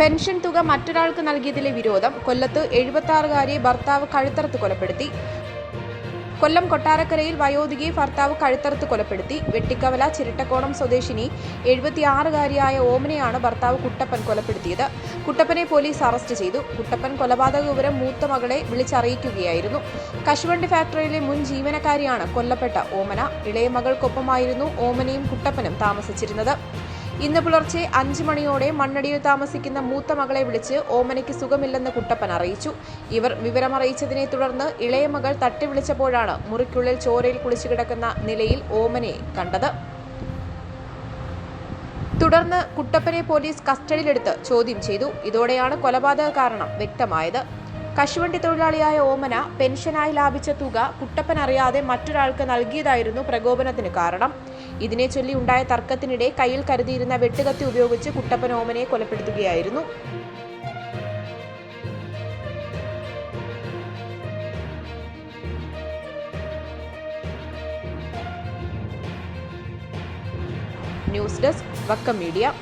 Pension തുക മറ്റൊരാൾക്ക് നൽകിയതിലെ വിരോധം കൊല്ലത്ത് എഴുപത്തി ആറുകാരിയെ ഭർത്താവ് കഴുത്തറത്ത് കൊലപ്പെടുത്തി. കൊല്ലം കൊട്ടാരക്കരയിൽ വയോധികയെ ഭർത്താവ് കഴുത്തറുത്ത് കൊലപ്പെടുത്തി. വെട്ടിക്കവല ചിരട്ടക്കോണം സ്വദേശിനി എഴുപത്തിയാറുകാരിയായ ഓമനയാണ് ഭർത്താവ് കുട്ടപ്പൻ കൊലപ്പെടുത്തിയത്. കുട്ടപ്പനെ പോലീസ് അറസ്റ്റ് ചെയ്തു. കുട്ടപ്പൻ കൊലപാതക വിവരം മൂത്ത മകളെ വിളിച്ചറിയിക്കുകയായിരുന്നു. കശുവണ്ടി ഫാക്ടറിയിലെ മുൻ ജീവനക്കാരിയാണ് കൊല്ലപ്പെട്ട ഓമന. ഇളയ മകൾക്കൊപ്പമായിരുന്നു ഓമനയും കുട്ടപ്പനും താമസിച്ചിരുന്നത്. ഇന്ന് പുലർച്ചെ അഞ്ച് മണിയോടെ മണ്ണടിയിൽ താമസിക്കുന്ന മൂത്ത മകളെ വിളിച്ച് ഓമനയ്ക്ക് സുഖമില്ലെന്ന് കുട്ടപ്പൻ അറിയിച്ചു. ഇവർ വിവരമറിയിച്ചതിനെ തുടർന്ന് ഇളയ മകൾ തട്ടി വിളിച്ചപ്പോഴാണ് മുറിക്കുള്ളിൽ ചോരയിൽ കുളിച്ചു കിടക്കുന്ന നിലയിൽ ഓമനെ കണ്ടത്. തുടർന്ന് കുട്ടപ്പനെ പോലീസ് കസ്റ്റഡിയിലെടുത്ത് ചോദ്യം ചെയ്തു. ഇതോടെയാണ് കൊലപാതക കാരണം വ്യക്തമായത്. കശുവണ്ടി തൊഴിലാളിയായ ഓമന പെൻഷനായി ലാഭിച്ച തുക കുട്ടപ്പൻ അറിയാതെ മറ്റൊരാൾക്ക് നൽകിയതായിരുന്നു പ്രകോപനത്തിന് കാരണം. ഇതിനെ ചൊല്ലി ഉണ്ടായ തർക്കത്തിനിടെ കയ്യിൽ കരുതിയിരുന്ന വെട്ടുകത്തി ഉപയോഗിച്ച് കുട്ടപ്പൻ ഓമനയെ കൊലപ്പെടുത്തുകയായിരുന്നു. News desk Vakkam media.